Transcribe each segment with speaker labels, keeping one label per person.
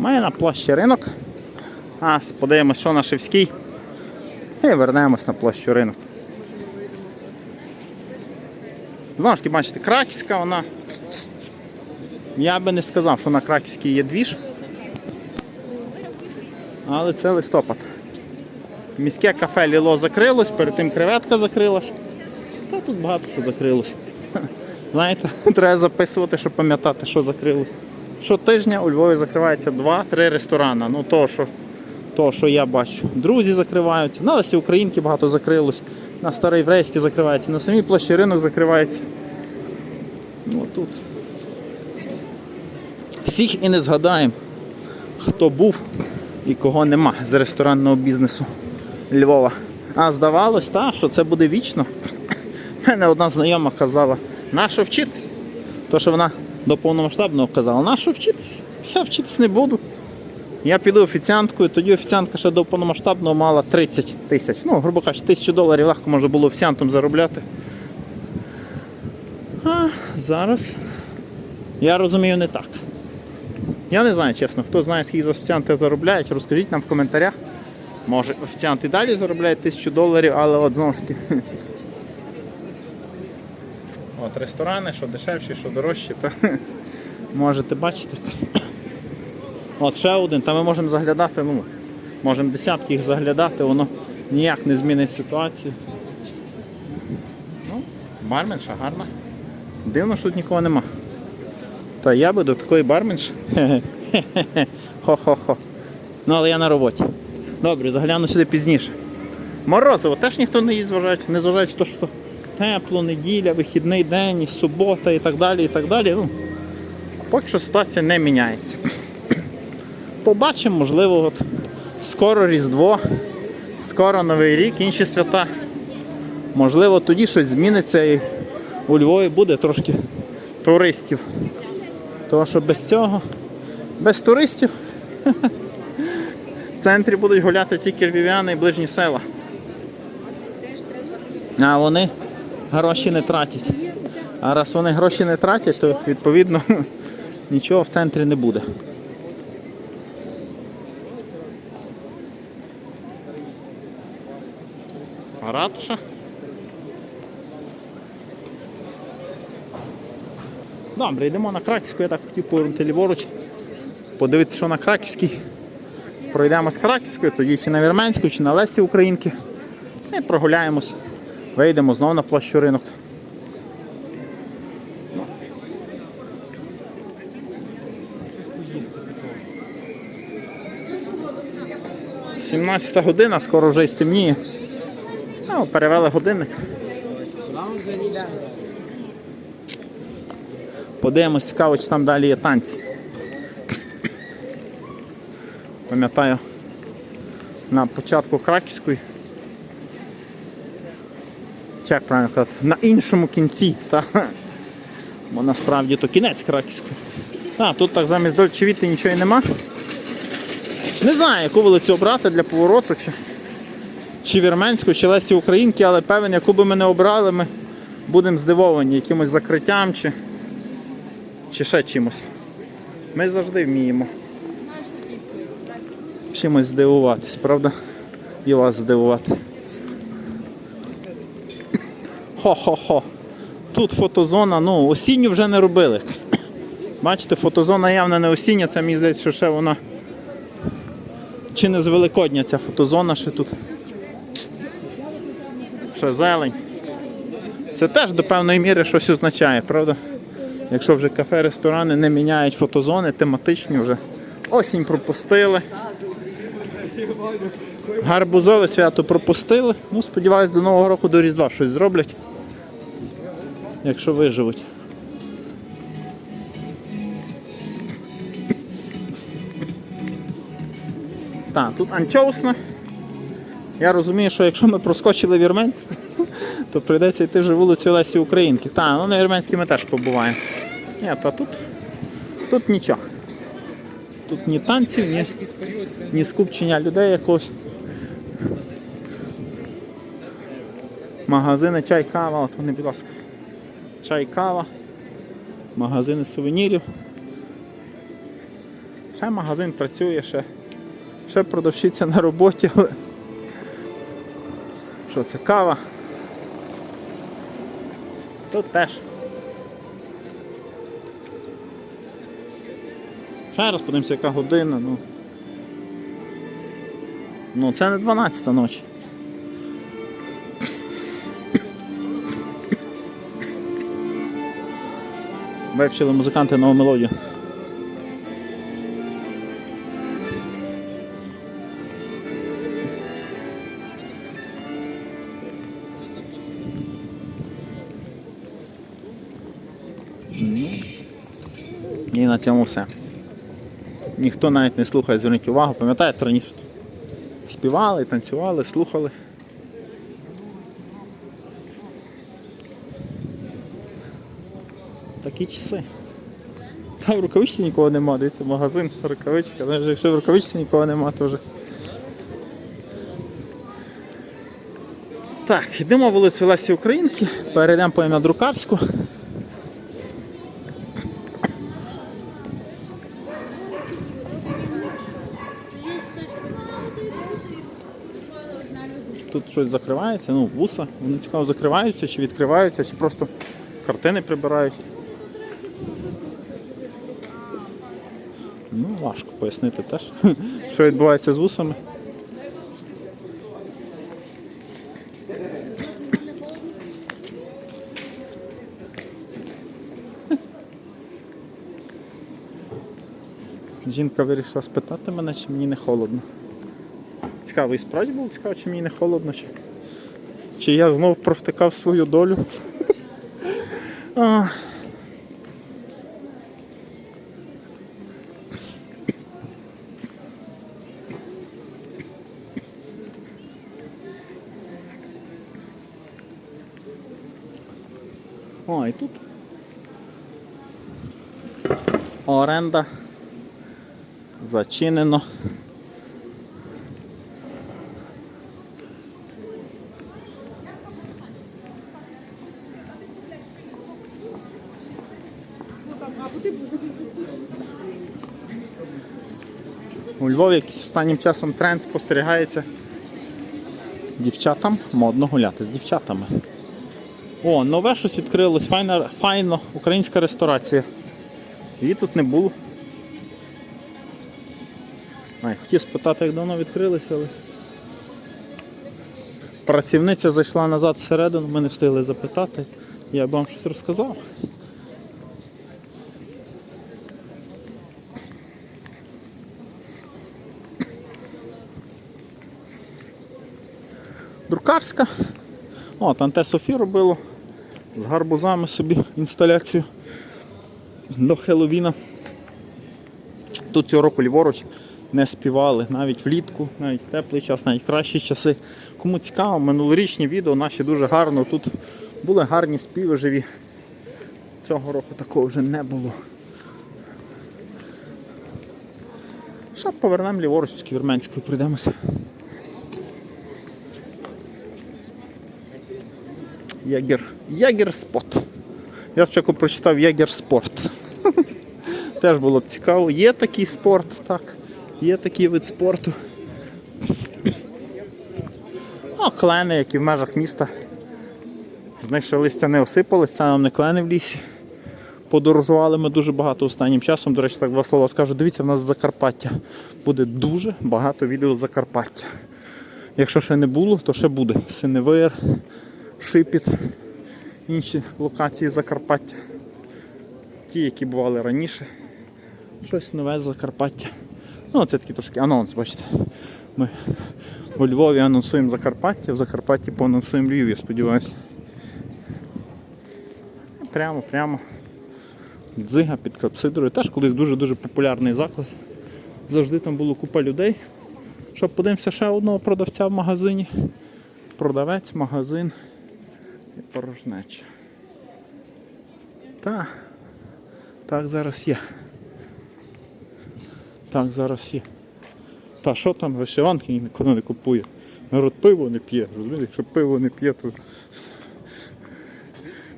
Speaker 1: Ми на площі ринок. А, подивимось, що на Шевській. І вернемось на площу ринок. Знову ж таки, бачите, краківська вона. Я би не сказав, що на краківській є двіж. Але це листопад. Міське кафе Ліло закрилось, перед тим креветка закрилась. Та тут багато що закрилось. Знаєте, треба записувати, щоб пам'ятати, що закрилось. Щотижня у Львові закривається 2-3 ресторани. Ну, то, що, то, що я бачу. Друзі закриваються. На Лесі Українки багато закрилось. На Староєврейській закривається, на самій площі ринок закривається. Ну тут. Всіх і не згадаємо, хто був і кого нема з ресторанного бізнесу Львова. А здавалось, та, що це буде вічно. У мене одна знайома казала, нащо вчитись? То, що вона до повномасштабного казала, нащо вчитись? Я вчитись не буду. Я піду офіціанткою, тоді офіціантка ще до повномасштабного мала 30 тисяч. Ну, грубо кажучи, тисячу доларів легко можна було офіціантом заробляти. А зараз я розумію не так. Я не знаю, чесно, хто знає, скільки офіціанти заробляють, розкажіть нам в коментарях. Може, офіціанти далі заробляють тисячу доларів, але от знову ж таки. От ресторани, що дешевші, що дорожчі, то можете бачити. От ще один, та ми можемо заглядати, ну, можемо десятки їх заглядати, воно ніяк не змінить ситуацію. Ну, барменша гарна. Дивно, що тут нікого нема. Та я би до такої барменші. Хо-хо-хо. Ну, але я на роботі. Добре, загляну сюди пізніше. Морозиво теж ніхто не їсть, зважаючи, не зважаючи те, що тепло, неділя, вихідний день, і субота і так далі. і так далі. Ну, поки що ситуація не міняється. Побачимо, можливо, от скоро Різдво, скоро Новий рік, інші свята. Можливо, тоді щось зміниться і у Львові буде трошки туристів. Тому що без цього, без туристів в центрі будуть гуляти тільки львів'яни і ближні села. А вони гроші не тратять. А раз вони гроші не тратять, то відповідно нічого в центрі не буде. Ратуша. Добре, йдемо на Краківську, я так хотів повернути ліворуч. Подивитися, що на Краківській. Пройдемо з Краківської, тоді чи на Вірменську, чи на Лесі Українки. І прогуляємось. Вийдемо знову на площу ринок. Сімнадцята година, скоро вже й стемніє. Ну, перевели годинник. Подивимось, цікаво, чи там далі є танці. Пам'ятаю, на початку Краківської. Як правильно казати, на іншому кінці, та? бо насправді то кінець Краківської. А, тут так замість Дольче Віти нічого і нема. Не знаю, яку вулицю обрати для повороту, чи, чи Вірменську, чи Лесі Українки, але певен, яку би ми не обрали, ми будемо здивовані якимось закриттям чи, чи ще чимось. Ми завжди вміємо чимось здивуватись, правда? І вас здивувати. Хо-хо-хо. Тут фотозона, ну, осінню вже не робили. Бачите, фотозона явно не осіння, це мені здається, що ще вона. Чи не з Великодня ця фотозона ще тут. Ще зелень. Це теж до певної міри щось означає, правда? Якщо вже кафе, ресторани не міняють фотозони, тематичні вже. Осінь пропустили. Гарбузове свято пропустили. Ну, сподіваюсь, до Нового року до Різдва щось зроблять. Якщо виживуть. Так, тут анчоусна. Я розумію, що якщо ми проскочили Вірменську, то прийдеться йти вже вулицю Лесі Українки. Так, ну на Вірменській ми теж побуваємо. Ні, та тут, тут нічого. Тут ні танців, ні, ні скупчення людей якогось. Магазини чай, кава, от вони, будь ласка. Чай, кава, магазини сувенірів. Ще магазин працює, ще, ще продавщиця на роботі, але що це кава? Тут теж. Ще раз подивимося, яка година, ну. Ну це не 12 ночі. Вивчили музиканти нову мелодію. Ну, І на цьому все. Ніхто навіть не слухає, зверніть увагу, пам'ятаєте, раніше співали, танцювали, слухали. Такі часи. Та в рукавичці нікого нема, дивіться, магазин, рукавичка. Знаєш, якщо в рукавичці нікого нема, то вже. Так, йдемо вулицю Лесі Українки, перейдемо по на друкарську. Тут щось закривається, ну, вуса, вони цікаво закриваються, чи відкриваються, чи просто картини прибирають. Ну, важко пояснити теж, що відбувається з вусами. Жінка вирішила спитати мене, чи мені не холодно. Цікаво, і справді було цікаво, чи мені не холодно, чи, чи я знов провтикав свою долю. О, і тут оренда зачинено. У Львові якийсь останнім часом тренд спостерігається дівчатам модно гуляти з дівчатами. О, нове щось відкрилось, файна, файно, українська ресторація. Її тут не було. Ай, хотів спитати, як давно відкрилися, але. Працівниця зайшла назад всередину, ми не встигли запитати. Я б вам щось розказав. Друкарська. О, там те Софі робило з гарбузами собі інсталяцію до Хеллоуіна. Тут цього року ліворуч не співали навіть влітку, навіть в теплий час, навіть в кращі часи. Кому цікаво, минулорічні відео наші дуже гарно. Тут були гарні співи живі. Цього року такого вже не було. Ще повернемо ліворуч з Ківерменською, прийдемося. Ягер. Ягер спот. Я спочатку прочитав Ягер спорт. Теж було б цікаво. Є такий спорт, так. Є такий вид спорту. О, клени, які в межах міста. З них ще листя не осипалось, це нам не клени в лісі. Подорожували ми дуже багато останнім часом. До речі, так два слова скажу. Дивіться, в нас Закарпаття. Буде дуже багато відео з Закарпаття. Якщо ще не було, то ще буде. Синевир, Шипіт, інші локації Закарпаття. Ті, які бували раніше. Щось нове з Закарпаття. Ну, це такий трошки анонс, бачите. Ми у Львові анонсуємо Закарпаття, в Закарпатті поанонсуємо Львів, я сподіваюся. Прямо, прямо. Дзига під Капсидрою. Теж колись дуже-дуже популярний заклад. Завжди там було купа людей. Щоб подивимося ще одного продавця в магазині. Продавець, магазин і порожнеча. Та, так зараз є. Так зараз є. Та що там вишиванки ніколи не купує? Народ пиво не п'є, розумієте? якщо пиво не п'є, то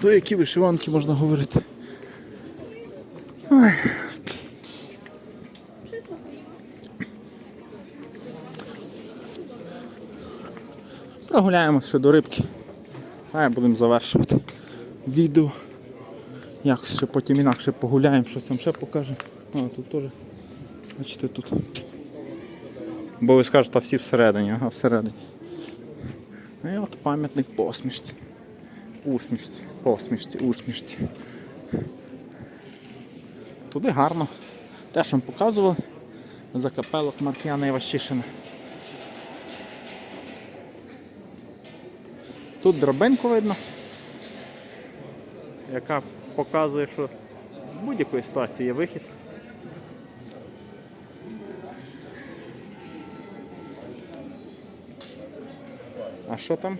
Speaker 1: то які вишиванки можна говорити. Ой. Прогуляємося до рибки. А я будемо завершувати відео. Якось ще потім інакше погуляємо, щось вам ще покажемо. А, тут теж. Бачите, тут. Бо ви скажете, а всі всередині, ага, всередині. Ну І от пам'ятник посмішці. Усмішці, посмішці, усмішці. Туди гарно. Теж вам показували за капелок Маркіяна Іващишина. Тут драбинку видно, яка показує, що з будь-якої ситуації є вихід. А що там?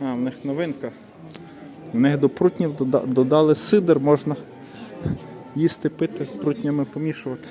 Speaker 1: А, в них новинка. В них до прутнів додали сидр, можна їсти, пити, прутнями помішувати.